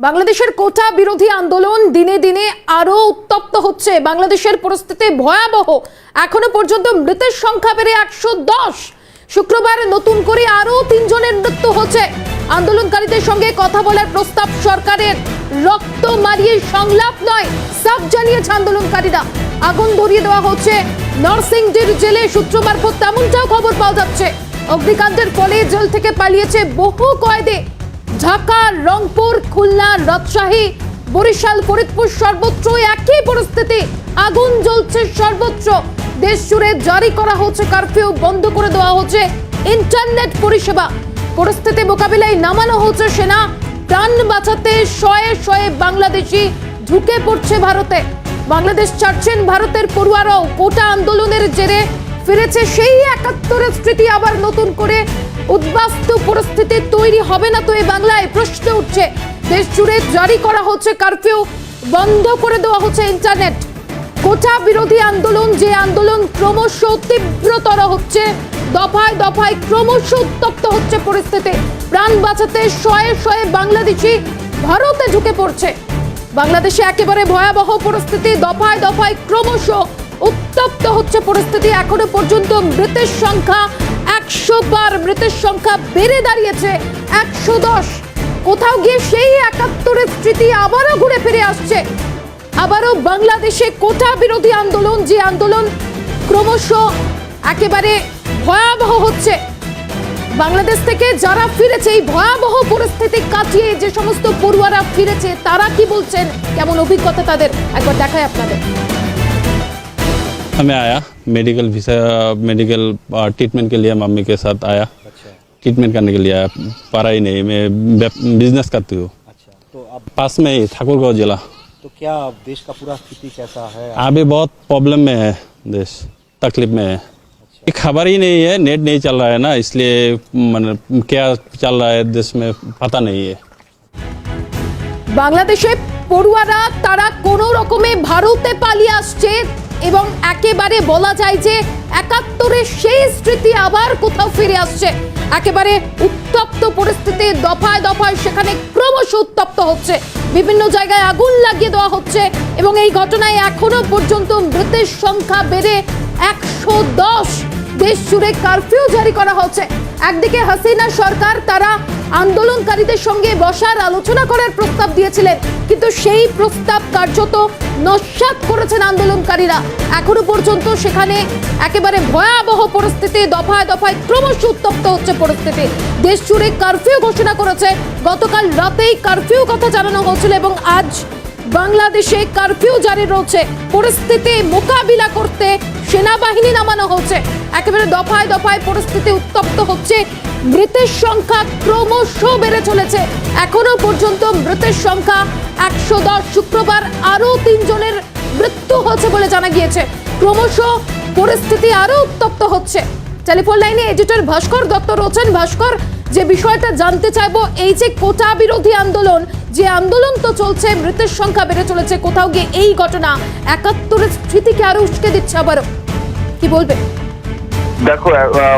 বাংলাদেশের কোটা বিরোধী আন্দোলন দিনে দিনে আরও উত্তপ্ত হচ্ছে। বাংলাদেশের পরিস্থিতি ভয়াবহ। এখনও পর্যন্ত মৃতের সংখ্যা বেড়ে একশো দশ। শুক্রবার নতুন করে আরও তিনজনের মৃত্যু হচ্ছে। আন্দোলনকারীদের সঙ্গে কথা বলার প্রস্তাব সরকারের। রক্ত মারিয়ে সংলাপ নয় সাব জানিয়েছে আন্দোলনকারীরা। আগুন ধরিয়ে দেওয়া হচ্ছে। নরসিংদীর জেলে সূত্র মারফত তেমনটাও খবর পাওয়া যাচ্ছে। অগ্নিকাণ্ডের ফলে জেল থেকে পালিয়েছে বহু কয়েদে। ঢাকা, রংপুর, খুলনা, রাজশাহী, বরিশাল, ফরিদপুর সর্বত্র একই পরিস্থিতি। আগুন জ্বলছে সর্বত্র। দেশ জুড়ে জারি করা হচ্ছে কারফিউ, বন্ধ করে দেওয়া হচ্ছে ইন্টারনেট পরিষেবা। পরিস্থিতি মোকাবিলায় নামানো হচ্ছে সেনা। প্রাণ বাঁচাতে শয়ে শয়ে বাংলাদেশি ঢুকে পড়ছে ভারতে। বাংলাদেশ ছাড়ছেন ভারতের পড়ুয়ারাও। কোটা আন্দোলনের জেরে ফিরেছে সেই একাত্তরের স্মৃতি আবার নতুন করে উদ্বাস্তু পরিস্থিতি তৈরি হবে না তো এই বাংলায় প্রশ্ন উঠছে। দেশ জুড়ে জারি করা হচ্ছে কারফিউ, বন্ধ করে দেওয়া হচ্ছে ইন্টারনেট। কোটা বিরোধী আন্দোলন, যে আন্দোলন ক্রমশ তীব্রতর হচ্ছে, দফায় দফায় ক্রমশ উত্তপ্ত হচ্ছে পরিস্থিতি। প্রাণ বাঁচাতে শয়ে শয়ে বাংলাদেশি ভারতে ঢুকে পড়ছে। বাংলাদেশে একেবারে ভয়াবহ পরিস্থিতি, দফায় দফায় ক্রমশ উত্তপ্ত হচ্ছে পরিস্থিতি। এখনও পর্যন্ত মৃতের সংখ্যা একশো বার মৃতের সংখ্যা বেড়ে দাঁড়িয়েছে একশো দশ কোথাও গিয়ে সেই একাত্তরের স্মৃতি আবারও ঘুরে ফিরে আসছে। আবারও বাংলাদেশে কোটা বিরোধী আন্দোলন, যে আন্দোলন ক্রমশ একেবারে ভয়াবহ হচ্ছে। বাংলাদেশ থেকে যারা ফিরেছে, এই ভয়াবহ পরিস্থিতি কাটিয়ে যে সমস্ত পড়ুয়ারা ফিরেছে, তারা কি বলছেন? কেমন অভিজ্ঞতা তাদের? একবার দেখায় আপনাদের। আমি আয়া। मेडिकल वीसा मेडिकल ट्रीटमेंट के लिए मम्मी के साथ आया अच्छा ट्रीटमेंट करने के लिए आया पढ़ाई नहीं मैं बिजनेस करती हूँ अच्छा तो अब पास में ही ठाकुरगांव जिला तो क्या अब देश का पूरा स्थिति कैसा है अभी बहुत प्रॉब्लम में है देश तकलीफ में है ये खबर ही नहीं है नेट नहीं चल रहा है ना इसलिए मतलब क्या चल रहा है देश में पता नहीं है বাংলাদেশে পড়ুয়ারা তারা কোনো রকমে ভারতে পালিয়ে আসছে এবং একেবারে বলা যায় যে একাত্তরের সেই স্মৃতি আবার কোথাও ফিরে আসছে। একেবারে উত্তপ্ত পরিস্থিতি দফায় দফায় সেখানে ক্রমশ উত্তপ্ত হচ্ছে। বিভিন্ন জায়গায় আগুন লাগিয়ে দেওয়া হচ্ছে এবং এই ঘটনায় এখনও পর্যন্ত মৃতের সংখ্যা বেড়ে একশো দশ। দেশ জুড়ে কারফিউ জারি করা হচ্ছে। একদিকে হাসিনা সরকার তারা আন্দোলনকারীদের সঙ্গে বসার আলোচনা করার প্রস্তাব দিয়েছিলেন, কিন্তু সেই প্রস্তাব কার্যত নস্যাৎ করেছেন আন্দোলনকারীরা। এখনও পর্যন্ত সেখানে একেবারে ভয়াবহ পরিস্থিতি, দফায় দফায় ক্রমশ উত্তপ্ত হচ্ছে পরিস্থিতি। দেশ জুড়ে কারফিউ ঘোষণা করেছে। গতকাল রাতেই কারফিউ কথা জানানো হয়েছিল এবং আজ বাংলাদেশে কারফিউ জারি রয়েছে। পরিস্থিতি মোকাবিলা করতে সেনাবাহিনী নামানো হচ্ছে। একেবারে দফায় দফায় পরিস্থিতি উত্তপ্ত হচ্ছে। মৃতের সংখ্যা ক্রমশ বেড়ে চলেছে। এখনও পর্যন্ত মৃতের সংখ্যা একশো দশ। শুক্রবার আরও তিনজনের মৃত্যু হয়েছে বলে জানা গিয়েছে। ক্রমশ পরিস্থিতি আরও উত্তপ্ত হচ্ছে। টেলিফোন লাইনে এডিটর ভাস্কর দত্ত রয়েছেন। ভাস্কর যে বিষয়টা জানতে চাইব এই যে কোটা বিরোধী আন্দোলন যে আন্দোলন তো চলছে মৃতের সংখ্যা বেড়ে চলেছে কোথাও গিয়ে এই ঘটনা একাত্তরের স্মৃতিকে আরও উস্কে দিচ্ছে আবারও। কি বলবে? দেখো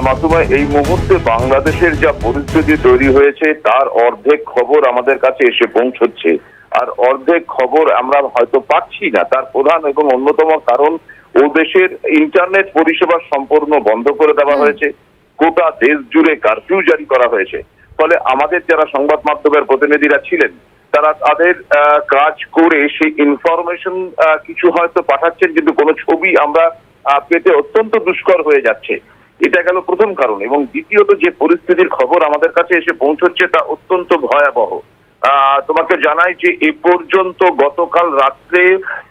মাসুমা এই মুহূর্তে বাংলাদেশের যা পরিস্থিতি তৈরি হয়েছে তার অর্ধেক খবর আমাদের কাছে এসে পৌঁছচ্ছে। আর অর্ধেক খবর আমরা হয়তো পাচ্ছি না। তার প্রধান এবং অন্যতম কারণ ও দেশের ইন্টারনেট পরিষেবা সম্পূর্ণ বন্ধ করে দেওয়া হয়েছে। গোটা দেশ জুড়ে কারফিউ জারি করা হয়েছে। ফলে আমাদের যারা সংবাদ মাধ্যমের প্রতিনিধিরা ছিলেন, তারা তাদের কাজ করে সেই ইনফরমেশন কিছু হয়তো পাঠাচ্ছেন, কিন্তু কোনো ছবি আমরা পেতে অত্যন্ত দুষ্কর হয়ে যাচ্ছে। এটা গেল প্রথম কারণ। এবং দ্বিতীয়ত যে পরিস্থিতির খবর আমাদের কাছে এসে পৌঁছচ্ছে, তা অত্যন্ত ভয়াবহ। তোমাকে জানাই যে এ পর্যন্ত গতকাল রাত্রে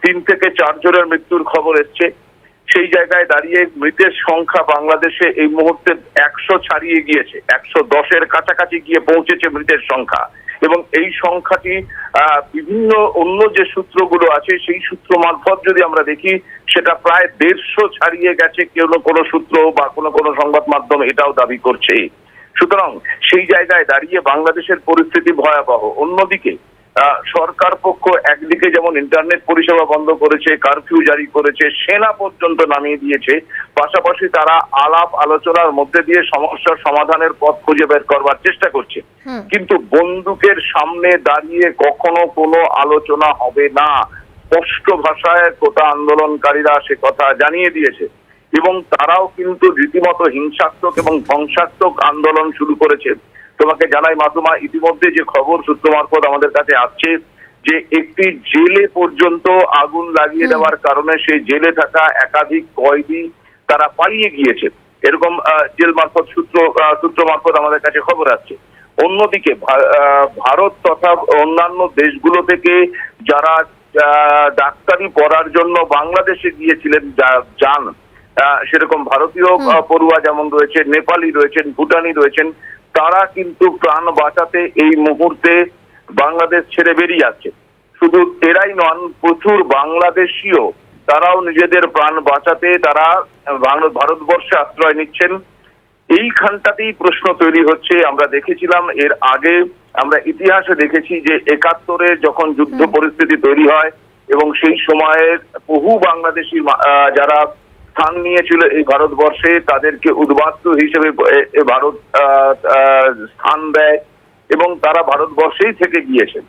তিন থেকে চার জনের মৃত্যুর খবর এসছে। সেই জায়গায় দাঁড়িয়ে মৃতের সংখ্যা বাংলাদেশে এই মুহূর্তে একশো ছাড়িয়ে গিয়েছে। একশো দশের কাছাকাছি গিয়ে পৌঁছেছে মৃতের সংখ্যা। এবং এই সংখ্যাটি বিভিন্ন অন্য যে সূত্রগুলো আছে, সেই সূত্র মারফত যদি আমরা দেখি, সেটা প্রায় দেড়শো ছাড়িয়ে গেছে কেউ কোনো সূত্র বা কোনো কোনো সংবাদ মাধ্যম এটাও দাবি করছে। সুতরাং সেই জায়গায় দাঁড়িয়ে বাংলাদেশের পরিস্থিতি ভয়াবহ। অন্যদিকে সরকার পক্ষ একদিকে যেমন ইন্টারনেট পরিষেবা বন্ধ করেছে কারফিউ জারি করেছে সেনা পর্যন্ত নামিয়ে দিয়েছে পাশাপাশি তারা আলাপ আলোচনার মধ্যে দিয়ে সমস্যার সমাধানের পথ খুঁজে বের করবার চেষ্টা করছে। কিন্তু বন্দুকের সামনে দাঁড়িয়ে কখনো কোনো আলোচনা হবে না। স্পষ্ট ভাষায় কোটা আন্দোলনকারীরা সে কথা জানিয়ে দিয়েছে। এবং তারাও কিন্তু রীতিমতো হিংসাত্মক এবং ধ্বংসাত্মক আন্দোলন শুরু করেছে। তোমাকে জানাই মাতুমা ইতিমধ্যে যে খবর সূত্র মারফত আমাদের কাছে আসছে যে একটি জেলে পর্যন্ত আগুন লাগিয়ে দেওয়ার কারণে সেই জেলে থাকা একাধিক কয়েদি তারা পালিয়ে গিয়েছে। এরকম জেল মারফত সূত্র সূত্র মারফত আমাদের কাছে খবর আসছে। অন্যদিকে ভারত তথা অন্যান্য দেশগুলো থেকে যারা আহ, ডাক্তারি পড়ার জন্য বাংলাদেশে গিয়েছিলেন যা- যান সেরকম ভারতীয় পড়ুয়া যেমন রয়েছে নেপালি রয়েছেন ভুটানি রয়েছেন তারা কিন্তু প্রাণ বাঁচাতে এই মুহূর্তে বাংলাদেশ ছেড়ে বেরিয়ে যাচ্ছে। শুধু এরাই নন প্রচুর বাংলাদেশীয় তারাও নিজেদের প্রাণ বাঁচাতে তারা ভারতবর্ষে আশ্রয় নিচ্ছেন। এইখানটাতেই প্রশ্ন তৈরি হচ্ছে আমরা দেখেছিলাম এর আগে আমরা ইতিহাসে দেখেছি যে একাত্তরে যখন যুদ্ধ পরিস্থিতি তৈরি হয় এবং সেই সময়ে বহু বাংলাদেশি যারা স্থান নিয়েছিল এই ভারতবর্ষে তাদেরকে উদ্বাস্তু হিসেবে ভারত স্থান দেয় এবং তারা ভারতবর্ষেই থেকে গিয়েছেন।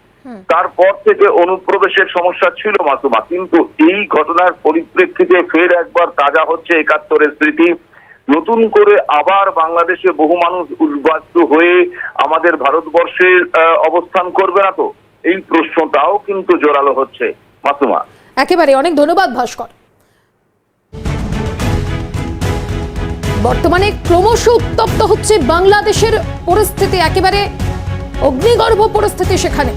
তারপর থেকে অনুপ্রবেশের সমস্যা ছিল মাসুমা কিন্তু এই ঘটনার পরিপ্রেক্ষিতে ফের একবার তাজা হচ্ছে একাত্তরের স্মৃতি। নতুন করে আবার বাংলাদেশে বহু মানুষ উদ্বাস্তু হয়ে আমাদের ভারতবর্ষে অবস্থান করবে না তো? এই প্রশ্নটাও কিন্তু জোরালো হচ্ছে মাসুমা। একেবারে অনেক ধন্যবাদ ভাস্কর। বর্তমানে ক্রমশ উত্তপ্ত হচ্ছে বাংলাদেশের পরিস্থিতি একেবারে অগ্নিগর্ভ পরিস্থিতি সেখানে।